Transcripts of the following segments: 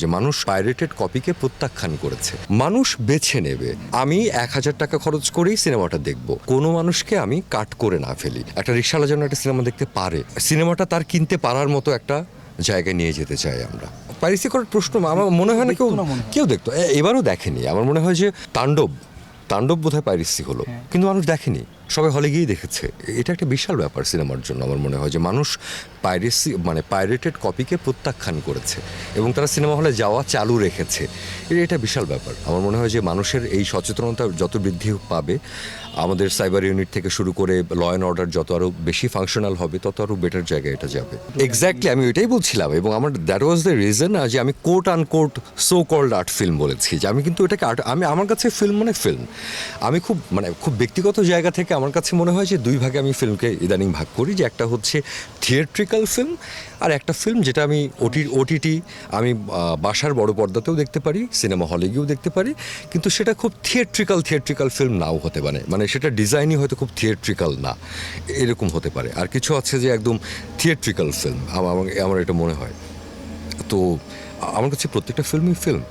যে মানুষ পাইরেটেড কপিকে প্রত্যাখ্যান করেছে। মানুষ বেছে নেবে। আমি এক হাজার টাকা খরচ করেই সিনেমাটা দেখব। কোনো মানুষকে আমি কাট করে না ফেলি। একটা রিক্সাওয়ালা যেন একটা সিনেমা দেখতে পারে। সিনেমাটা তার কিনতে পারার মতো একটা জায়গায় নিয়ে যেতে চাই আমরা। পাইরেসি করার প্রশ্ন আমার মনে হয় না কেউ হয়। কেউ দেখতো। এবারও দেখেনি। আমার মনে হয় যে তাণ্ডব তাণ্ডব বোধহয় পাইরেসি হলো। কিন্তু মানুষ দেখেনি। সবাই হলে গিয়েই দেখেছে। এটা একটা বিশাল ব্যাপার সিনেমার জন্য আমার মনে হয় যে মানুষ পাইরেসি মানে পাইরেটেড কপিকে প্রত্যাখ্যান করেছে এবং তারা সিনেমা হলে যাওয়া চালু রেখেছে। এটা বিশাল ব্যাপার। আমার মনে হয় যে মানুষের এই সচেতনতা যত বৃদ্ধি পাবে, আমাদের সাইবার ইউনিট থেকে শুরু করে ল অ্যান্ড অর্ডার যত আরও বেশি ফাংশনাল হবে, তত আরও বেটার জায়গায় এটা যাবে। এক্স্যাক্টলি আমি ওইটাই বলছিলাম এবং আমার দ্যাট ওয়াজ দ্য রিজন যে আমি quote quote unquote so called art film বলেছি। যে আমি কিন্তু এটাকে আর্ট আমি, আমার কাছে ফিল্ম মানে ফিল্ম আমি খুব মানে খুব ব্যক্তিগত জায়গা থেকে আমার কাছে মনে হয় যে দুই ভাগে আমি ফিল্মকে ইদানিং ভাগ করি, যে একটা হচ্ছে থিয়েট্রিক্যাল ফিল্ম আর একটা ফিল্ম যেটা আমি ওটি ওটিটি আমি বাসার বড় পর্দাতেও দেখতে পারি সিনেমা হলে গিয়েও দেখতে পারি, কিন্তু সেটা খুব থিয়েট্রিক্যাল থিয়েট্রিক্যাল ফিল্ম নাও হতে পারে। মানে সেটা ডিজাইনই হয়তো খুব থিয়েট্রিক্যাল না, এরকম হতে পারে। আর কিছু আছে যে একদম থিয়েট্রিক্যাল ফিল্ম আমার আমার এটা মনে হয়। তো, আমার কাছে প্রত্যেকটা ফিল্মই ফিল্ম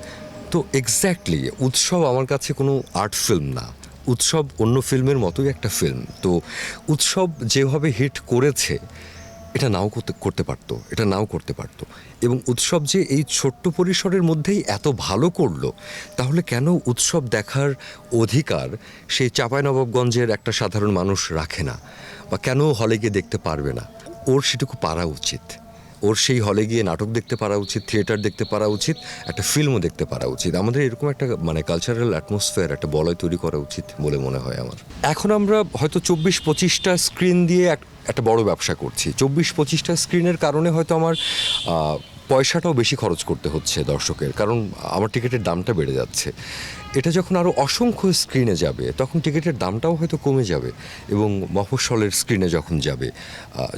তো এক্স্যাক্টলি উৎসব আমার কাছে কোনো আর্ট ফিল্ম না। উৎসব অন্য ফিল্মের মতোই একটা ফিল্ম। তো উৎসব যেভাবে হিট করেছে, এটা নাও করতে করতে পারতো, এটা নাও করতে পারতো। এবং উৎসব যে এই ছোট্ট পরিসরের মধ্যেই এত ভালো করল, তাহলে কেন উৎসব দেখার অধিকার সেই চাঁপাইনবাবগঞ্জের একটা সাধারণ মানুষ রাখে না? বা কেন হলে গিয়ে দেখতে পারবে না? ওর সেটুকু পারা উচিত। ওর সেই হলে গিয়ে নাটক দেখতে পারা উচিত থিয়েটার দেখতে পারা উচিত, একটা ফিল্মও দেখতে পারা উচিত। আমাদের এরকম একটা মানে কালচারাল অ্যাটমসফিয়ার একটা বলয় তৈরি করা উচিত বলে মনে হয় আমার। এখন আমরা হয়তো চব্বিশ পঁচিশটা স্ক্রিন দিয়ে এক- একটা বড় ব্যবসা করছি। চব্বিশ পঁচিশটা স্ক্রিনের কারণে হয়তো আমার পয়সাটাও বেশি খরচ করতে হচ্ছে দর্শকের, কারণ আমার টিকিটের দামটা বেড়ে যাচ্ছে। এটা যখন আরও অসংখ্য স্ক্রিনে যাবে, তখন টিকিটের দামটাও হয়তো কমে যাবে এবং মফস্বলের স্ক্রিনে যখন যাবে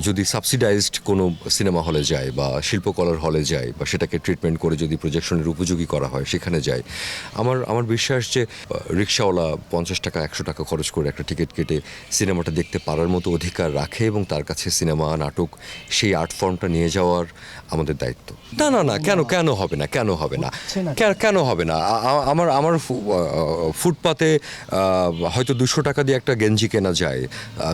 যদি সাবসিডাইজড কোনো সিনেমা হলে যায় বা শিল্পকলার হলে যায় বা সেটাকে ট্রিটমেন্ট করে যদি প্রজেকশনের উপযোগী করা হয় সেখানে যায়, আমার আমার বিশ্বাস যে রিক্সাওয়ালা পঞ্চাশ টাকা, একশো টাকা খরচ করে একটা টিকিট কেটে সিনেমাটা দেখতে পারার মতো অধিকার রাখে এবং তার কাছে সিনেমা নাটক সেই আর্ট ফর্মটা নিয়ে যাওয়ার আমাদের দায়িত্ব। না না না কেন কেন হবে না কেন হবে না? কেন হবে না? আমার আমার ফুটপাতে হয়তো দুশো টাকা দিয়ে একটা গেঞ্জি কেনা যায়।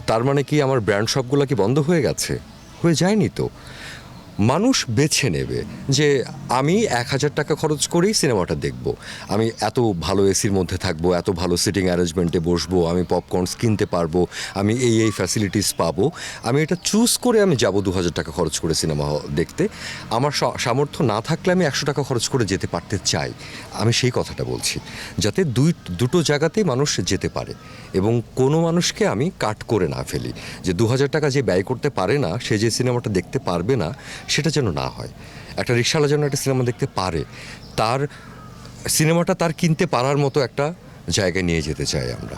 তার মানে কি আমার ব্র্যান্ড শপগুলো কি বন্ধ হয়ে গেছে? হয়ে যায়নি তো? মানুষ বেছে নেবে যে আমি এক হাজার টাকা খরচ করেই সিনেমাটা দেখব। আমি এত ভালো এসির মধ্যে থাকব, এত ভালো সিটিং অ্যারেঞ্জমেন্টে বসবো, আমি পপকর্নস কিনতে পারব, আমি এই এই ফ্যাসিলিটিস পাবো। আমি এটা চুজ করে আমি যাব দু হাজার টাকা খরচ করে সিনেমা দেখতে। আমার সামর্থ্য না থাকলে আমি একশো টাকা খরচ করে যেতে পারতে চাই। আমি সেই কথাটা বলছি। যাতে দুই, দুটো জায়গাতেই মানুষ যেতে পারে এবং কোনো মানুষকে আমি কাট করে না ফেলি। যে দু হাজার টাকা যে ব্যয় করতে পারে না, সে যে সিনেমাটা দেখতে পারবে না সেটা যেন না হয়। একটা রিক্সাওয়ালা যেন একটা সিনেমা দেখতে পারে, তার সিনেমাটা তার কিনতে পারার মতো একটা জায়গায় নিয়ে যেতে চাই আমরা।